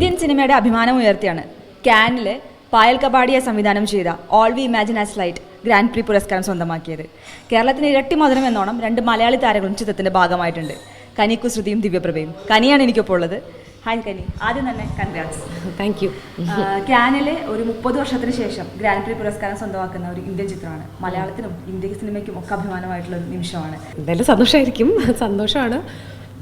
Indian സിനിമയുടെ അഭിമാനം ഉയർത്തിയാണ്. കാനിൽ പായൽ കപാടിയ സംവിധാനം ചെയ്ത All We Imagine as Light Grand Prix പുരസ്കാരം സ്വന്തമാക്കിയത്. കേരളത്തിന് ഇരട്ടി മധുരം എന്നോണം രണ്ട് മലയാളി താരങ്ങളും ചിത്രത്തിന്റെ ഭാഗമായിട്ടുണ്ട്. കനി ശ്രുതിയും ദിവ്യപ്രഭയും. കനിയാണ് എനിക്കൊപ്പം ഉള്ളത്. ഹായ് കനി. ആദ്യം തന്നെ കൺഗ്രാറ്റ്സ് താങ്ക് യു ക്യാനിലെ ഒരു മുപ്പത് വർഷത്തിന് ശേഷം ഗ്രാൻഡ് പ്രി പുരസ്കാരം സ്വന്തമാക്കുന്ന ഒരു ഇന്ത്യൻ ചിത്രമാണ്. മലയാളത്തിനും ഇന്ത്യൻ സിനിമയ്ക്കും ഒക്കെ അഭിമാനമായിട്ടുള്ള ഒരു നിമിഷമാണ്. എന്തായാലും സന്തോഷമായിരിക്കും സന്തോഷമാണ്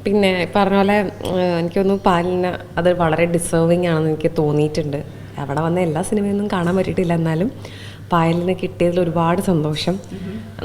പിന്നെ പറഞ്ഞ പോലെ എനിക്ക് എനിക്കൊന്ന് പാലിന് അത് വളരെ ഡിസേർവിങ് ആണെന്ന് എനിക്ക് തോന്നിയിട്ടുണ്ട്. അവിടെ വന്ന എല്ലാ സിനിമയൊന്നും കാണാൻ പറ്റിയിട്ടില്ല എന്നാലും പായലിന് കിട്ടിയതിൽ ഒരുപാട് സന്തോഷം.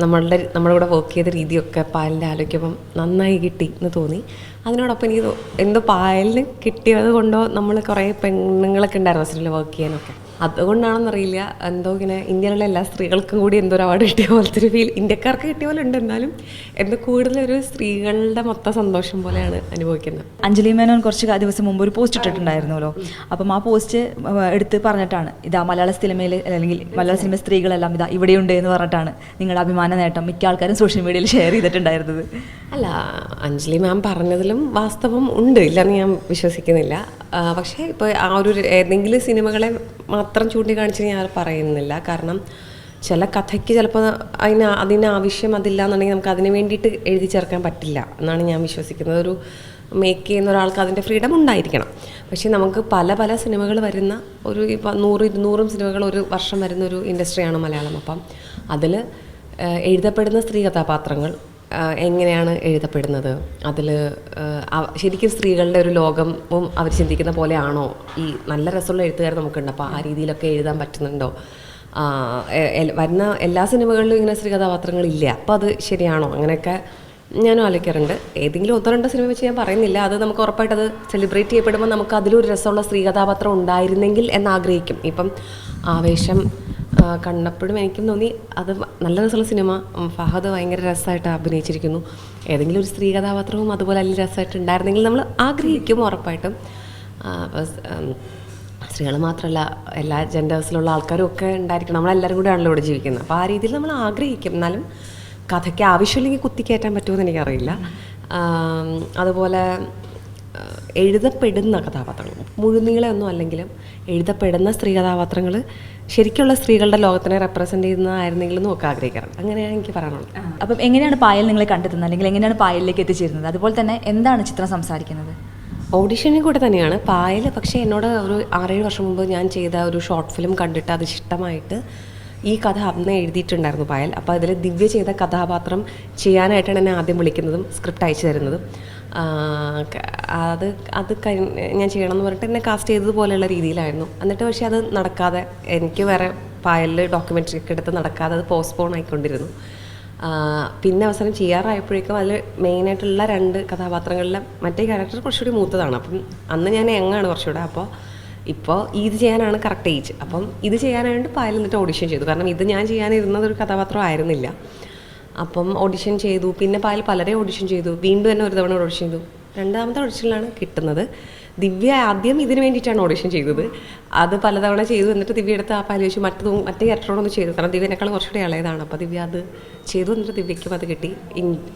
നമ്മളുടെ നമ്മുടെ കൂടെ വർക്ക് ചെയ്ത രീതിയൊക്കെ പായലിന്റെ ആലോചിക്കുമ്പം നന്നായി കിട്ടി എന്ന് തോന്നി. അതിനോടൊപ്പം എനിക്ക് എന്തോ പായലിന് കിട്ടിയത് കൊണ്ടോ നമ്മൾ കുറേ പെണ്ണുങ്ങളൊക്കെ ഉണ്ടായിരുന്നു സിനിമയിൽ വർക്ക് ചെയ്യാനൊക്കെ. അതുകൊണ്ടാണെന്നറിയില്ല. എന്തോ ഇങ്ങനെ ഇന്ത്യയിലുള്ള എല്ലാ സ്ത്രീകൾക്കും കൂടി എന്തോ ഒരു അവാർഡ് കിട്ടിയ പോലത്തെ ഒരു ഫീൽ ഇന്ത്യക്കാർക്ക് കിട്ടിയ പോലെ ഉണ്ട് എന്നാലും എന്തോ കൂടുതലൊരു സ്ത്രീകളുടെ മൊത്തം സന്തോഷം പോലെയാണ് അനുഭവിക്കുന്നത്. അഞ്ജലി മേനോൻ കുറച്ച് ദിവസം മുമ്പ് ഒരു പോസ്റ്റ് ഇട്ടിട്ടുണ്ടായിരുന്നല്ലോ. അപ്പം ആ പോസ്റ്റ് എടുത്ത് പറഞ്ഞിട്ടാണ് ഇതാ മലയാള സിനിമയിൽ അല്ലെങ്കിൽ മലയാള സിനിമ സ്ത്രീകളെല്ലാം ഇതാ ഇവിടെയുണ്ട് എന്ന് പറഞ്ഞിട്ടാണ് നിങ്ങളുടെ അഭിമാന നേട്ടം മിക്ക ആൾക്കാരും സോഷ്യൽ മീഡിയയിൽ ഷെയർ ചെയ്തിട്ടുണ്ടായിരുന്നത്. അല്ല അഞ്ജലി മാം പറഞ്ഞതിലും വാസ്തവം ഉണ്ട്. ഇല്ലെന്ന് ഞാൻ വിശ്വസിക്കുന്നില്ല. പക്ഷേ ഇപ്പോൾ ആ ഒരു ഏതെങ്കിലും സിനിമകളെ മാത്രം ചൂണ്ടിക്കാണിച്ച് ഞാൻ പറയുന്നില്ല. കാരണം ചില കഥയ്ക്ക് ചിലപ്പോൾ അതിന് അതിന് ആവശ്യം അതില്ല എന്നുണ്ടെങ്കിൽ നമുക്ക് അതിന് വേണ്ടിയിട്ട് എഴുതി ചേർക്കാൻ പറ്റില്ല എന്നാണ് ഞാൻ വിശ്വസിക്കുന്നത്. ഒരു മേക്ക് ചെയ്യുന്ന ഒരാൾക്ക് അതിന്റെ ഫ്രീഡം ഉണ്ടായിരിക്കണം. പക്ഷേ നമുക്ക് പല പല സിനിമകൾ വരുന്ന ഒരു ഇപ്പം നൂറ് ഇരുന്നൂറും സിനിമകൾ ഒരു വർഷം വരുന്ന ഒരു ഇൻഡസ്ട്രിയാണ് മലയാളം. അപ്പം അതിൽ എഴുതപ്പെടുന്ന സ്ത്രീ കഥാപാത്രങ്ങൾ എങ്ങനെയാണ് എഴുതപ്പെടുന്നത്? അതിൽ ശരിക്കും സ്ത്രീകളുടെ ഒരു ലോകവും അവർ ചിന്തിക്കുന്ന പോലെയാണോ? ഈ നല്ല രസമുള്ള എഴുത്തുകാർ നമുക്കുണ്ട്. അപ്പോൾ ആ രീതിയിലൊക്കെ എഴുതാൻ പറ്റുന്നുണ്ടോ? വരുന്ന എല്ലാ സിനിമകളിലും ഇങ്ങനെ സ്ത്രീ കഥാപാത്രങ്ങളില്ല അപ്പോൾ അത് ശരിയാണോ? അങ്ങനെയൊക്കെ ഞാനും ആലോചിക്കാറുണ്ട്. ഏതെങ്കിലും ഒന്നോ രണ്ടോ സിനിമ വെച്ച് ഞാൻ പറയുന്നില്ല. അത് നമുക്ക് ഉറപ്പായിട്ട് അത് സെലിബ്രേറ്റ് ചെയ്യപ്പെടുമ്പോൾ നമുക്ക് അതിലൊരു രസമുള്ള സ്ത്രീ കഥാപാത്രം ഉണ്ടായിരുന്നെങ്കിൽ എന്നാഗ്രഹിക്കും ഇപ്പം ആവേശം കണ്ടപ്പോഴും എനിക്കും തോന്നി അത് നല്ല രസമുള്ള സിനിമ. ഫഹദ് ഭയങ്കര രസമായിട്ട് അഭിനയിച്ചിരിക്കുന്നു. ഏതെങ്കിലും ഒരു സ്ത്രീ കഥാപാത്രവും അതുപോലെ അല്ല രസമായിട്ട് ഉണ്ടായിരുന്നെങ്കിൽ നമ്മൾ ആഗ്രഹിക്കും ഉറപ്പായിട്ടും. അപ്പോൾ സ്ത്രീകൾ മാത്രമല്ല എല്ലാ ജെൻഡേഴ്സിലുള്ള ആൾക്കാരും ഒക്കെ ഉണ്ടായിരിക്കണം. നമ്മളെല്ലാവരും കൂടെ ആണല്ലോ ഇവിടെ ജീവിക്കുന്നത്. അപ്പോൾ ആ രീതിയിൽ നമ്മൾ ആഗ്രഹിക്കും. എന്നാലും കഥയ്ക്ക് ആവശ്യമില്ലെങ്കിൽ കുത്തിക്കയറ്റാൻ പറ്റുമെന്ന് എനിക്കറിയില്ല. ആം, അതുപോലെ എഴുതപ്പെടുന്ന കഥാപാത്രങ്ങൾ. മുഴുനീളയൊന്നും അല്ലെങ്കിലും എഴുതപ്പെടുന്ന സ്ത്രീ കഥാപാത്രങ്ങൾ ശരിക്കുള്ള സ്ത്രീകളുടെ ലോകത്തിനെ റെപ്രസെന്റ് ചെയ്യുന്നതായിരുന്നെങ്കിലും നോക്കാൻ ആഗ്രഹിക്കാറുണ്ട്. അങ്ങനെയാണ് എനിക്ക് പറയാനുള്ളത്. അപ്പം എങ്ങനെയാണ് പായൽ നിങ്ങളെ കണ്ടെത്തുന്നത്? അല്ലെങ്കിൽ എങ്ങനെയാണ് പായലിലേക്ക് എത്തിച്ചേരുന്നത്? അതുപോലെ തന്നെ എന്താണ് ചിത്രം സംസാരിക്കുന്നത്? ഓഡിഷനിൽ കൂടെ തന്നെയാണ്. പായൽ പക്ഷേ എന്നോട് ഒരു ആറേഴ് വർഷം മുമ്പ് ഞാൻ ചെയ്ത ഒരു ഷോർട്ട് ഫിലിം കണ്ടിട്ട് അത് ഇഷ്ടമായിട്ട് ഈ കഥ അന്ന് എഴുതിയിട്ടുണ്ടായിരുന്നു പായൽ. അപ്പോൾ അതിൽ ദിവ്യ ചെയ്ത കഥാപാത്രം ചെയ്യാനായിട്ടാണ് എന്നെ ആദ്യം വിളിക്കുന്നതും സ്ക്രിപ്റ്റ് അയച്ചു തരുന്നതും. അത് അത് ഞാൻ ചെയ്യണം എന്ന് പറഞ്ഞിട്ട് എന്നെ കാസ്റ്റ് ചെയ്തതുപോലെയുള്ള രീതിയിലായിരുന്നു. എന്നിട്ട് പക്ഷേ അത് നടക്കാതെ എനിക്ക് വേറെ പായലിൽ ഡോക്യുമെന്ററി ഒക്കെ എടുത്ത് നടക്കാതെ അത് പോസ്റ്റ്പോൺ ആയിക്കൊണ്ടിരുന്നു. പിന്നെ അവസാനം ചെയ്യാറായപ്പോഴേക്കും അതിൽ മെയിനായിട്ടുള്ള രണ്ട് കഥാപാത്രങ്ങളിലെ മറ്റേ ക്യാരക്ടർ കുറച്ചുകൂടി മൂത്തതാണ്. അപ്പം അന്ന് ഞാൻ യങ്ങാണ് കുറച്ചുകൂടെ. അപ്പോൾ ഇപ്പോൾ ഇത് ചെയ്യാനാണ് കറക്റ്റ് ഏജ് അപ്പം ഇത് ചെയ്യാനായിട്ട് പായൽ എന്നിട്ട് ഓഡിഷൻ ചെയ്തു. കാരണം ഇത് ഞാൻ ചെയ്യാനിരുന്നത് ഒരു കഥാപാത്രം ആയിരുന്നില്ല. അപ്പം ഓഡിഷൻ ചെയ്തു. പിന്നെ പായൽ പലരെ ഓഡിഷൻ ചെയ്തു. വീണ്ടും തന്നെ ഒരു തവണ ഓഡിഷൻ ചെയ്തു. രണ്ടാമത്തെ ഓഡിഷനിലാണ് കിട്ടുന്നത്. ദിവ്യ ആദ്യം ഇതിന് വേണ്ടിയിട്ടാണ് ഓഡിഷൻ ചെയ്തത്. അത് പലതവണ ചെയ്തു. എന്നിട്ട് ദിവ്യ എടുത്ത് ആ പാൽ വെച്ചു മറ്റു മറ്റേ ക്യാരക്ടറോടൊന്ന് ചെയ്തു. കാരണം ദിവ്യനേക്കാൾ കുറച്ചുകൂടി ഇളയതാണ്. അപ്പോൾ ദിവ്യ അത് ചെയ്തു. എന്നിട്ട് ദിവ്യയ്ക്കും അത് കിട്ടി.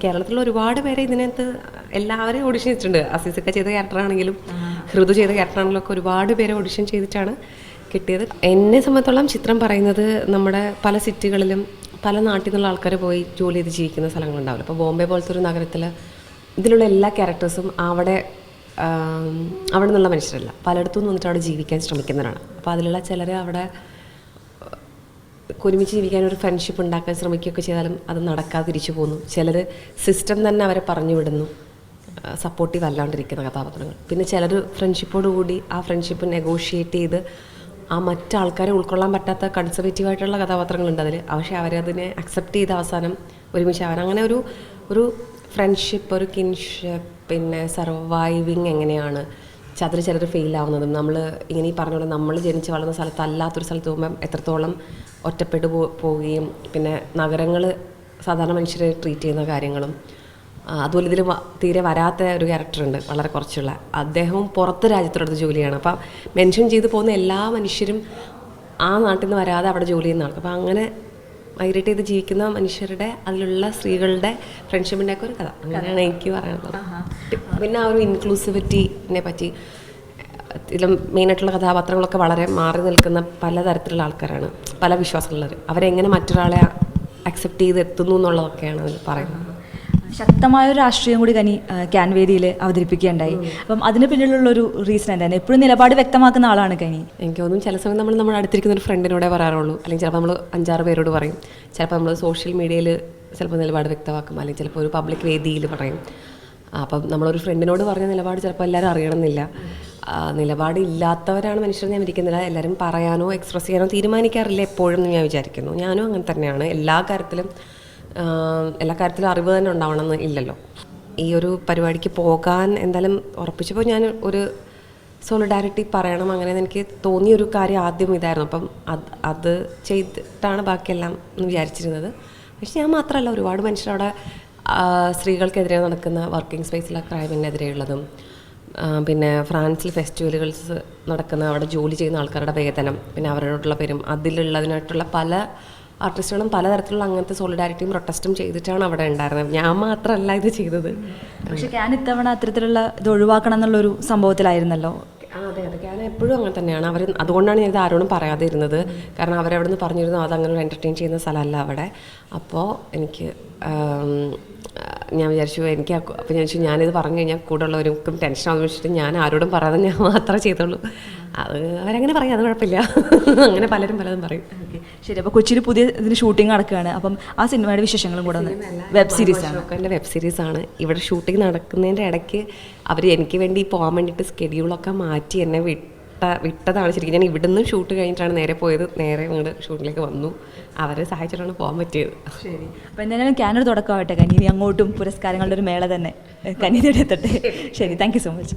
കേരളത്തിലുള്ള ഒരുപാട് പേരെ ഇതിനകത്ത് എല്ലാവരെയും ഓഡിഷൻ ചെയ്തിട്ടുണ്ട്. അസീസൊക്കെ ചെയ്ത ക്യാരക്ടറാണെങ്കിലും ഹൃദു ചെയ്ത കേട്ടാണല്ലോ ഒരുപാട് പേരെ ഓഡിഷൻ ചെയ്തിട്ടാണ് കിട്ടിയത്. എന്നെ സംബന്ധിച്ചോളം ചിത്രം പറയുന്നത് നമ്മുടെ പല സിറ്റികളിലും പല നാട്ടിൽ നിന്നുള്ള ആൾക്കാർ പോയി ജോലി ചെയ്ത് ജീവിക്കുന്ന സ്ഥലങ്ങളുണ്ടാവില്ല. അപ്പോൾ ബോംബെ പോലത്തെ ഒരു നഗരത്തിൽ ഇതിലുള്ള എല്ലാ ക്യാരക്ടേഴ്സും അവിടെ അവിടെ നിന്നുള്ള മനുഷ്യരല്ല. പലയിടത്തും നിന്ന് വന്നിട്ട് അവിടെ ജീവിക്കാൻ ശ്രമിക്കുന്നവരാണ്. അപ്പോൾ അതിലുള്ള ചിലർ അവിടെ ഒരുമിച്ച് ജീവിക്കാൻ ഒരു ഫ്രണ്ട്ഷിപ്പ് ഉണ്ടാക്കാൻ ശ്രമിക്കുകയൊക്കെ ചെയ്താലും അത് നടക്കാതെ തിരിച്ചു പോകുന്നു. ചിലർ സിസ്റ്റം തന്നെ അവരെ പറഞ്ഞു വിടുന്നു. സപ്പോർട്ടീവ് അല്ലാണ്ടിരിക്കുന്ന കഥാപാത്രങ്ങൾ. പിന്നെ ചിലർ ഫ്രണ്ട്ഷിപ്പോട് കൂടി ആ ഫ്രണ്ട്ഷിപ്പ് നെഗോഷിയേറ്റ് ചെയ്ത് ആ മറ്റാൾക്കാരെ ഉൾക്കൊള്ളാൻ പറ്റാത്ത കൺസർവേറ്റീവ് ആയിട്ടുള്ള കഥാപാത്രങ്ങളുണ്ട് അതിൽ പക്ഷേ അവരതിനെ അക്സെപ്റ്റ് ചെയ്ത് അവസാനം ഒരുമിച്ച് അവൻ അങ്ങനെ ഒരു ഒരു ഫ്രണ്ട്ഷിപ്പ് ഒരു കിൻഷിപ്പ് പിന്നെ സർവൈവിങ് എങ്ങനെയാണ്? ചിലർ ഫെയിൽ ആവുന്നതും നമ്മൾ ഇങ്ങനെ ഈ പറഞ്ഞപോലെ നമ്മൾ ജനിച്ച് വളർന്ന സ്ഥലത്ത് അല്ലാത്തൊരു സ്ഥലത്ത് പോകുമ്പം എത്രത്തോളം ഒറ്റപ്പെട്ടു പോവുകയും പിന്നെ നഗരങ്ങൾ സാധാരണ മനുഷ്യരെ ട്രീറ്റ് ചെയ്യുന്ന കാര്യങ്ങളും അതുപോലെ ഇതിൽ തീരെ വരാത്ത ഒരു ക്യാരക്ടറുണ്ട് വളരെ കുറച്ചുള്ള. അദ്ദേഹവും പുറത്ത് രാജ്യത്തോടത്ത് ജോലിയാണ്. അപ്പം മെൻഷൻ ചെയ്ത് പോകുന്ന എല്ലാ മനുഷ്യരും ആ നാട്ടിൽ നിന്ന് വരാതെ അവിടെ ജോലി ചെയ്യുന്ന ആൾക്ക് അപ്പം അങ്ങനെ മൈഗ്രേറ്റ് ചെയ്ത് ജീവിക്കുന്ന മനുഷ്യരുടെ അതിലുള്ള സ്ത്രീകളുടെ ഫ്രണ്ട്ഷിപ്പിന്റെ ഒക്കെ ഒരു കഥ. അങ്ങനെയാണ് എനിക്ക് പറയാനുള്ളത്. പിന്നെ ആ ഒരു ഇൻക്ലൂസിവിറ്റിനെ പറ്റി ഇതിലും മെയിനായിട്ടുള്ള കഥാപാത്രങ്ങളൊക്കെ വളരെ മാറി നിൽക്കുന്ന പലതരത്തിലുള്ള ആൾക്കാരാണ് പല വിശ്വാസമുള്ളവർ അവരെങ്ങനെ മറ്റൊരാളെ അക്സെപ്റ്റ് ചെയ്ത് എത്തുന്നു എന്നുള്ളതൊക്കെയാണ് അതിൽ പറയുന്നത്. ശക്തമായ ഒരു രാഷ്ട്രീയം കൂടി കനി ആ, ക്യാൻ വേദിയിൽ അവതരിപ്പിക്കുകയുണ്ടായി. അപ്പം അതിന് പിന്നിലുള്ള ഒരു റീസൺ എന്തായാലും എപ്പോഴും നിലപാട് വ്യക്തമാക്കുന്ന ആളാണ് കനി എനിക്ക് തോന്നുന്നു ചില സമയം നമ്മൾ നമ്മുടെ അടുത്തിരിക്കുന്ന ഒരു ഫ്രണ്ടിനോടെ പറയാറുള്ളൂ. അല്ലെങ്കിൽ ചിലപ്പോൾ നമ്മൾ അഞ്ചാറ് പേരോട് പറയും. ചിലപ്പോൾ നമ്മൾ സോഷ്യൽ മീഡിയയിൽ ചിലപ്പോൾ നിലപാട് വ്യക്തമാക്കും. അല്ലെങ്കിൽ ചിലപ്പോൾ ഒരു പബ്ലിക് വേദിയിൽ പറയും. അപ്പം നമ്മളൊരു ഫ്രണ്ടിനോട് പറഞ്ഞ നിലപാട് ചിലപ്പോൾ എല്ലാവരും അറിയണമെന്നില്ല. നിലപാടില്ലാത്തവരാണ് മനുഷ്യർ ഞാൻ ഇരിക്കുന്നില്ല എല്ലാവരും പറയാനോ എക്സ്പ്രസ് ചെയ്യാനോ തീരുമാനിക്കാറില്ല എപ്പോഴും എന്ന് ഞാൻ വിചാരിക്കുന്നു. ഞാനും അങ്ങനെ തന്നെയാണ്. എല്ലാ കാര്യത്തിലും എല്ലാ കാര്യത്തിലും അറിവ് തന്നെ ഉണ്ടാവണമെന്ന് ഇല്ലല്ലോ. ഈ ഒരു പരിപാടിക്ക് പോകാൻ എന്തായാലും ഉറപ്പിച്ചപ്പോൾ ഞാൻ ഒരു സോളിഡാരിറ്റി പറയണം അങ്ങനെ എനിക്ക് തോന്നിയൊരു കാര്യം ആദ്യം ഇതായിരുന്നു. അപ്പം അത് അത് ചെയ്തിട്ടാണ് ബാക്കിയെല്ലാം എന്ന് വിചാരിച്ചിരുന്നത്. പക്ഷെ ഞാൻ മാത്രമല്ല ഒരുപാട് മനുഷ്യരവിടെ സ്ത്രീകൾക്കെതിരെ നടക്കുന്ന വർക്കിംഗ് സ്പേസിലെ ക്രൈമിനെതിരെയുള്ളതും പിന്നെ ഫ്രാൻസിൽ ഫെസ്റ്റിവലുകൾസ് നടക്കുന്ന അവിടെ ജോലി ചെയ്യുന്ന ആൾക്കാരുടെ വേതനം പിന്നെ അവരോടുള്ള പേരും അതിലുള്ളതിനായിട്ടുള്ള പല ആർട്ടിസ്റ്റുകളും പലതരത്തിലുള്ള അങ്ങനത്തെ സോളിഡാരിറ്റിയും പ്രൊട്ടസ്റ്റും ചെയ്തിട്ടാണ് അവിടെ ഉണ്ടായിരുന്നത്. ഞാൻ മാത്രമല്ല ഇത് ചെയ്തത്. പക്ഷെ ഞാൻ ഇത്തവണ അത്തരത്തിലുള്ള ഇത് ഒഴിവാക്കണം എന്നുള്ളൊരു സംഭവത്തിലായിരുന്നല്ലോ? ആ, അതെ അതെ. ഞാൻ എപ്പോഴും അങ്ങനെ തന്നെയാണ്. അവർ അതുകൊണ്ടാണ് ഞാൻ ഇത് ആരോടും പറയാതെ ഇരുന്നത് കാരണം അവരവിടെ നിന്ന് പറഞ്ഞിരുന്നു അതങ്ങനെ ഒരു എന്റർടൈൻ ചെയ്യുന്ന സ്ഥലമല്ല അവിടെ. അപ്പോൾ എനിക്ക് ഞാൻ വിചാരിച്ചു എനിക്ക് അപ്പോൾ ഞാൻ വിചാരിച്ചു ഞാനിത് പറഞ്ഞു കഴിഞ്ഞാൽ കൂടെ ഉള്ളവർക്കും ടെൻഷൻ ആണെന്ന് വെച്ചിട്ട് ഞാൻ ആരോടും പറയാതെ ഞാൻ മാത്രമേ ചെയ്തുള്ളൂ. അത് അവരങ്ങനെ പറയും അത് കുഴപ്പമില്ല. അങ്ങനെ പലരും പലതും പറയും. ശരി അപ്പോൾ കൊച്ചിയിൽ പുതിയ ഇതിന് ഷൂട്ടിംഗ് നടക്കുകയാണ്. അപ്പം ആ സിനിമയുടെ വിശേഷങ്ങളും കൂടെ ഒന്ന് വെബ് സീരീസ് ആണ്. വെബ് സീരീസ് ആണ്. ഇവിടെ ഷൂട്ടിംഗ് നടക്കുന്നതിന്റെ ഇടയ്ക്ക് അവർ എനിക്ക് വേണ്ടി പോകാൻ വേണ്ടിയിട്ട് സ്കെഡ്യൂളൊക്കെ മാറ്റി എന്നെ വിട്ട വിട്ടതാണ്. ശരിക്കും ഞാൻ ഇവിടുന്ന് ഷൂട്ട് കഴിഞ്ഞിട്ടാണ് നേരെ പോയത്. നേരെ ഇങ്ങോട്ട് ഷൂട്ടിലേക്ക് വന്നു. അവരെ സഹായിച്ചിട്ടാണ് പോകാൻ പറ്റിയത്. ശരി. അപ്പോൾ എന്തായാലും ക്യാനർ തുടക്കമാവട്ടെ. കനി അങ്ങോട്ടും പുരസ്കാരങ്ങളുടെ ഒരു മേള തന്നെ. കനി എത്തട്ടെ. ശരി താങ്ക് യു സോ മച്ച്